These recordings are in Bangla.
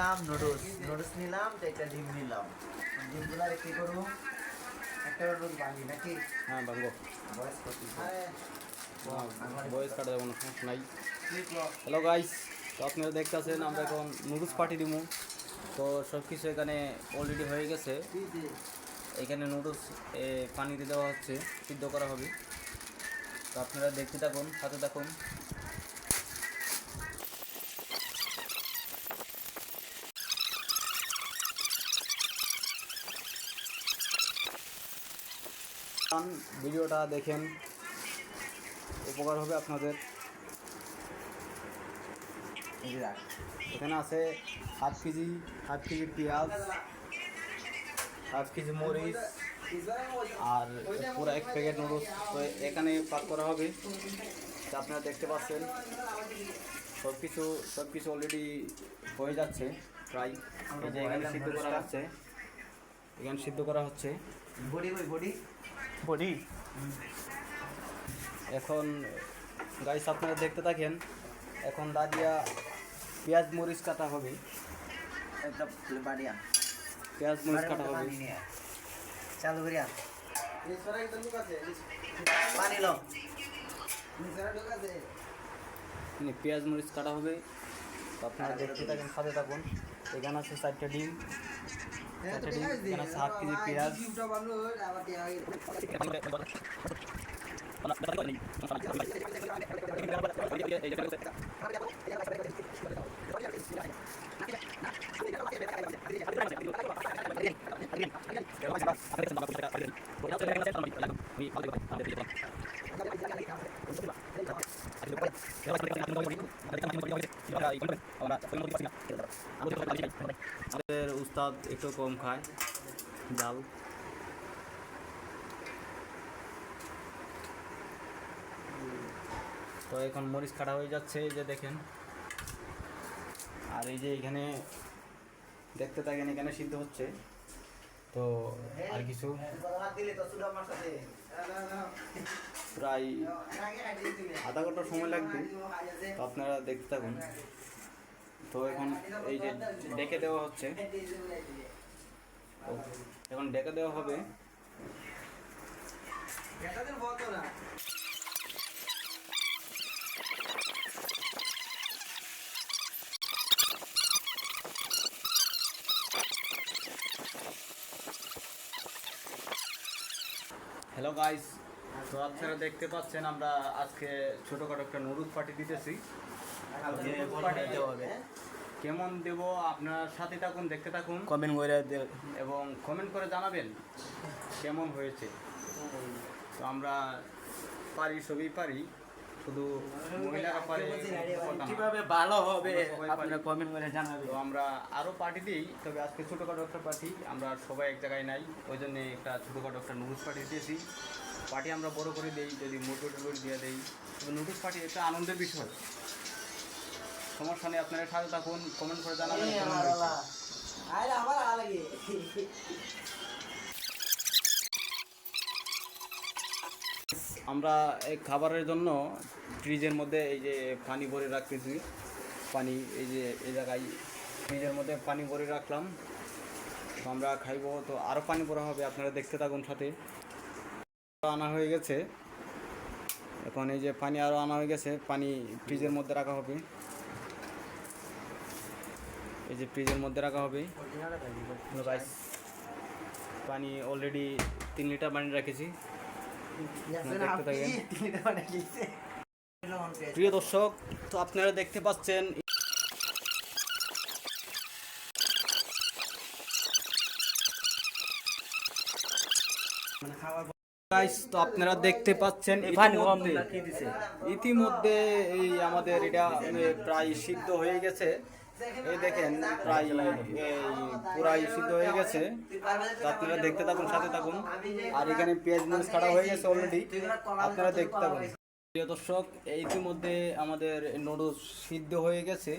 নিলাম নুডলস নুডলস নিলাম তো একটা ডিম নিলাম। ডিমগুলো আর কি করব? একটা নুডলস বানি নাকি? হ্যাঁ ভাঙ্গো বয়স কত? বয়স কাটা যাব না নাই। হ্যালো গাইস তো আপনারা দেখতেছেন আমরা এখন নুডলস পার্টি দিব তো সব কিছু এখানে অলরেডি হয়ে গেছে। এখানে নুডলস পানিতে দেওয়া হচ্ছে সিদ্ধ করা হবে। তো আপনারা দেখতে থাকুন সাথে থাকুন। ভিডিওটা দেখেন। উপকার হবে আপনাদের। এখানে আছে হাফ কেজি হাফ কেজি পেঁয়াজ, হাফ কেজি মরিচ, আর পুরো এক প্যাকেট নুডলস। এখানে পাক করা হবে। আপনারা দেখতে পাচ্ছেন সব কিছু সব কিছু অলরেডি হয়ে যাচ্ছে, প্রায়। এখানে সিদ্ধ করা হচ্ছে। এখানে সিদ্ধ করা হচ্ছে। Body body. বডি এখন গাইস আপনারা দেখতে থাকেন এখন দাঁড়িয়া পেঁয়াজ মরিচ কাটা হবে। পেঁয়াজ মরিচ কাটা হবে। চালু করিয়া। পানি লো পেঁয়াজ মরিচ কাটা হবে। তো আপনারা দেখতে থাকেন সাথে থাকুন। এখানে আছে চারটে ডিম। চারটে ডিম এখানে আছে হাফ কেজি পেঁয়াজ আমাদের উস্তাদ একটু কম খায়, ডাল। তো এখন মরিচ কাটা হয়ে যাচ্ছে, এই যে দেখেন। আর এই যে এখানে দেখতে থাকেন, এখানে সিদ্ধ হচ্ছে। তো আর কিছু? প্রায় আধা ঘণ্টা সময় লাগবে। তো আপনারা দেখতে থাকুন। তো এখন এই যে ডেকে দেওয়া হচ্ছে এখন ডেকে দেওয়া হবে। হ্যালো গাইস তো আপনারা দেখতে পাচ্ছেন আমরা আজকে ছোটোখাটো একটা নুডলস পার্টি দিতেছি। কেমন দেব? আপনার সাথে থাকুন দেখতে থাকুন। কমেন্ট করে এবং কমেন্ট করে জানাবেন কেমন হয়েছে। তো আমরা পারি সবই পারি। শুধু মহিলারা পারে কীভাবে ভালো হবে আপনারা কমেন্ট করে জানাবেন। তো আমরা আরও পার্টি দিই তবে আজকে ছোটোখাটো একটা পার্টি। আমরা সবাই এক জায়গায় নাই ওই জন্য একটা ছোটোখাটো একটা নুডলস পার্টি দিয়েছি। পার্টি আমরা বড় করে দিই যদি মুরগি টুরগি দিয়ে দিই। তবে নুডলস পার্টি একটা আনন্দের বিষয়। সমস্যা নেই আপনারা সাথে থাকুন কমেন্ট করে জানাবেন হয়েছে। আমরা এই খাবারের জন্য ফ্রিজের মধ্যে এই যে পানি ভরে রাখতেছি। পানি এই যে এই জায়গায় ফ্রিজের মধ্যে পানি ভরে রাখলাম। তো আমরা খাইবো তো আরও পানি ভরা হবে আপনারা দেখতে থাকুন সাথে। আনা হয়ে গেছে। এখন এই যে পানি আরও আনা হয়ে গেছে পানি ফ্রিজের মধ্যে রাখা হবে। এই যে ফ্রিজের মধ্যে রাখা হবে। গাইস পানি অলরেডি তিন লিটার পানি রেখেছি। প্রিয় দর্শক তো আপনারা দেখতে পাচ্ছেন Guys, তো আপনারা দেখতে পাচ্ছেন ইতিমধ্যে এই আমাদের এটা প্রায় সিদ্ধ হয়ে গেছে। এই দেখেন প্রায় এই পুরাই সিদ্ধ হয়ে গেছে। আপনারা দেখতে থাকুন সাথে থাকুন। আর এখানে পেঁয়াজ মরিচ কাটা হয়ে গেছে অলরেডি আপনারা দেখতে থাকুন। প্রিয় দর্শক ইতিমধ্যে আমাদের নুডলস সিদ্ধ হয়ে গেছে।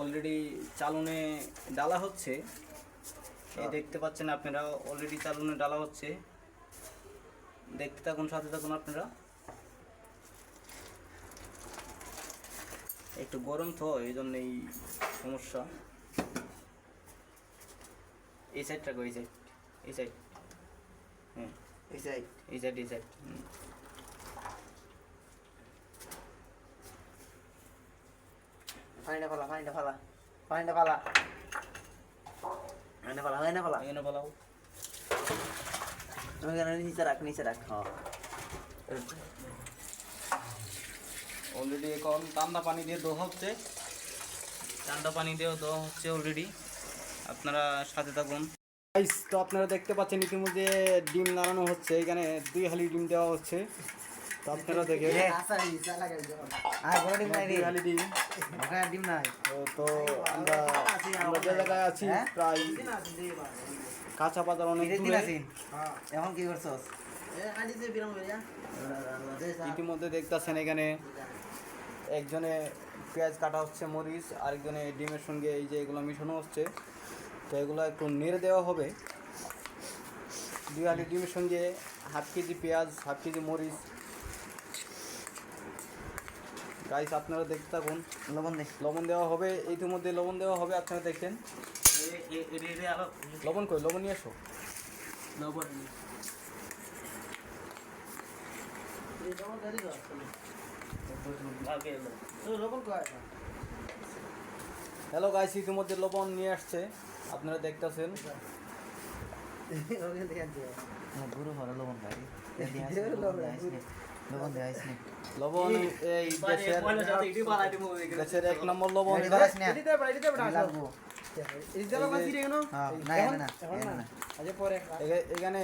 অলরেডি চালনে ডালা হচ্ছে। এই দেখতে পাচ্ছেন আপনারা অলরেডি চালনে ডালা হচ্ছে। দেখতে থাকুন সাথে থাকুন আপনারা। একটু গরম তো এই জন্য এই সমস্যা। এই সাইডটা এই সাইড এই সাইড হ্যাঁ এই সাইড এই সাইড এই সাইড। পানিটা ফালা পানিটা ফালা পানিটা ফালা। পানিটা ফালা হয় না ফালা। এখানে বলাও ওইখানে নিচে রাখ নিচে রাখ। হ্যাঁ। অলরেডি এখন ঠান্ডা পানি দিয়ে ধোয়া হচ্ছে ঠান্ডা পানি দিয়েও ধোয়া হচ্ছে অলরেডি আপনারা সাথে থাকুন তো আপনারা দেখতে পাচ্ছেন ইতিমধ্যে ডিম নাড়ানো হচ্ছে এখানে দুই হালি ডিম দেওয়া হচ্ছে তো আপনারা দেখে আর বড় ডিম নাই দুই হালি ডিম ওখানে ডিম নাই তো তো আমরা আমরা যে জায়গায় আছি হ্যাঁ? প্রায় কাঁচা বাজার অনেক এখন কি করছস ইতিমধ্যে দেখতেছেন এখানে একজনে পেঁয়াজ কাটা হচ্ছে মরিচ আরেকজনে ডিমের সঙ্গে এই যে এগুলো মিশানো হচ্ছে। তো এগুলো একটু নেড়ে দেওয়া হবে। দুই আলি ডিমের সঙ্গে হাফ কেজি পেঁয়াজ হাফ কেজি মরিচ। গাইস আপনারা দেখতে থাকুন। লবণ লবণ দেওয়া হবে। ইতিমধ্যে লবণ দেওয়া হবে আপনারা দেখেন। লবণ কই? লবণ নিয়ে এসো হ্যালো গাইস ইতিমধ্যে লবণ নিয়ে আসছে আপনারা দেখতেছেন গুরু হলো লবণ খাই লবণ দে আইস লবণ এই দেশের দেশের এক নম্বর লবণ হ্যাঁ এখানে